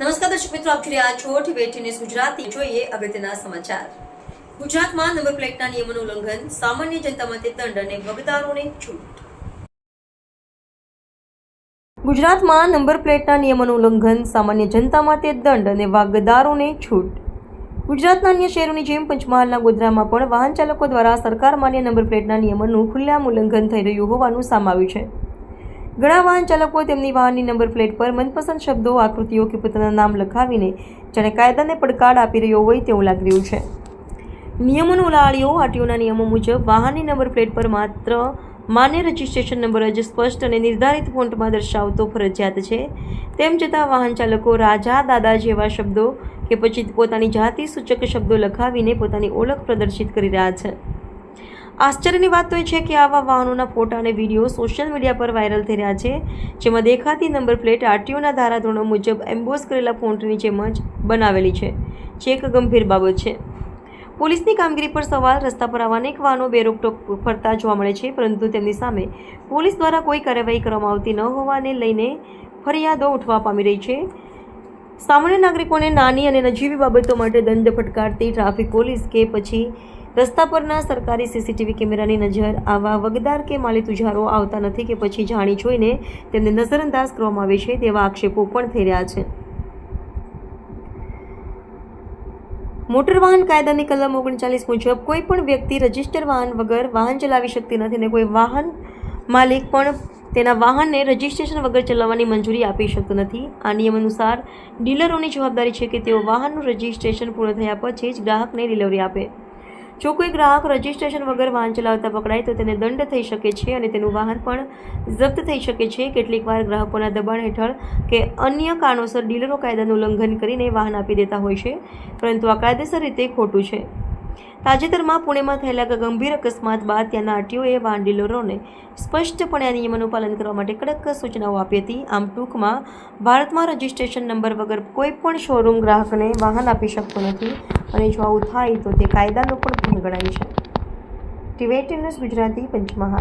નમસ્કાર દર્શક મિત્રો, આપ જોઈ રહ્યા છો ટીવી ન્યૂઝ ગુજરાતી. જોઈએ અગત્યના સમાચાર. ગુજરાતમાં નંબર પ્લેટના નિયમોનું ઉલ્લંઘન, સામાન્ય જનતા માટે દંડ અને વગદારોને છૂટ. ગુજરાતમાં નંબર પ્લેટના નિયમોનું ઉલ્લંઘન, સામાન્ય જનતા માટે દંડ અને વાગદારોને છૂટ. ગુજરાતના અન્ય શહેરોની જેમ પંચમહાલના ગોધરામાં પણ વાહન ચાલકો દ્વારા સરકાર માન્ય નંબર પ્લેટના નિયમોનું ખુલ્લામ ઉલ્લંઘન થઈ રહ્યું હોવાનું સામાવ્યું છે. ઘણા વાહન ચાલકો તેમની વાહનની નંબર પ્લેટ પર મનપસંદ શબ્દો, આકૃતિઓ કે પોતાના નામ લખાવીને જાણે કાયદાને પડકાર આપી રહ્યો હોય તેવું લાગી રહ્યું છે. નિયમોનો ઉલાળ્યો આરટીઓના નિયમો મુજબ વાહનની નંબર પ્લેટ પર માત્ર માન્ય રજિસ્ટ્રેશન નંબર જ સ્પષ્ટ અને નિર્ધારિત ફોન્ટમાં દર્શાવતો ફરજિયાત છે. તેમ છતાં વાહન ચાલકો રાજા, દાદા જેવા શબ્દો કે પછી પોતાની જાતિ સૂચક શબ્દો લખાવીને પોતાની ઓળખ પ્રદર્શિત કરી રહ્યા છે. આશ્ચર્યની વાત તો એ છે કે આવા વાહનોના ફોટા અને વીડિયો સોશિયલ મીડિયા પર વાયરલ થઈ રહ્યા છે, જેમાં દેખાતી નંબર પ્લેટ આરટીઓના ધારાધોરણો મુજબ એમ્બોઝ કરેલા ફોન્ટની જેમ જ બનાવેલી છે, જે એક ગંભીર બાબત છે. પોલીસની કામગીરી પર સવાલ, રસ્તા પર આવા અનેક વાહનો બેરોકટોક ફરતા જોવા મળે છે, પરંતુ તેમની સામે પોલીસ દ્વારા કોઈ કાર્યવાહી કરવામાં આવતી ન હોવાને લઈને ફરિયાદો ઉઠવા પામી રહી છે. સામાન્ય નાગરિકોને નાની અને નજીવી બાબતો માટે દંડ ફટકારતી ટ્રાફિક પોલીસ કે પછી રસ્તા પરના સરકારી સીસીટીવી કેમેરાની નજર આવા વગદાર કે માલી તુજારો આવતા નથી કે પછી જાણી જોઈને તેમને નજરઅંદાજ કરવામાં આવે છે તેવા આક્ષેપો પણ થઈ રહ્યા છે. મોટર વાહન કાયદાની કલમ ઓગણચાલીસ મુજબ કોઈ પણ વ્યક્તિ રજિસ્ટર વાહન વગર વાહન ચલાવી શકતી નથી અને કોઈ વાહન માલિક પણ તેના વાહનને રજિસ્ટ્રેશન વગર ચલાવવાની મંજૂરી આપી શકતો નથી. આ નિયમ અનુસાર ડીલરોની જવાબદારી છે કે તેઓ વાહનનું રજિસ્ટ્રેશન પૂર્ણ થયા પછી જ ગ્રાહકને ડિલિવરી આપે. જો કોઈ ગ્રાહક રજિસ્ટ્રેશન વગર વાહન ચલાવતા પકડાય તો તેને દંડ થઈ શકે છે અને તેનું વાહન પણ જપ્ત થઈ શકે છે. કેટલીક વાર ગ્રાહકોના દબાણ હેઠળ કે અન્ય કારણોસર ડીલરો કાયદાનું ઉલ્લંઘન કરીને વાહન આપી દેતા હોય છે, પરંતુ આ કાયદેસર રીતે ખોટું છે. તાજેતરમાં પુણેમાં થયેલા ગંભીર અકસ્માત બાદ ત્યાંના આરટીઓએ વાહન ડીલરોને સ્પષ્ટપણે આ નિયમોનું પાલન કરવા માટે કડક સૂચનાઓ આપી હતી. આમ ટૂંકમાં, ભારતમાં રજિસ્ટ્રેશન નંબર વગર કોઈ પણ શોરૂમ ગ્રાહકને વાહન આપી શકતો નથી અને જો આવું થાય તો તે કાયદાનો પણ ભંગ ગણાય છે. TV news Gujarati Panchmahal.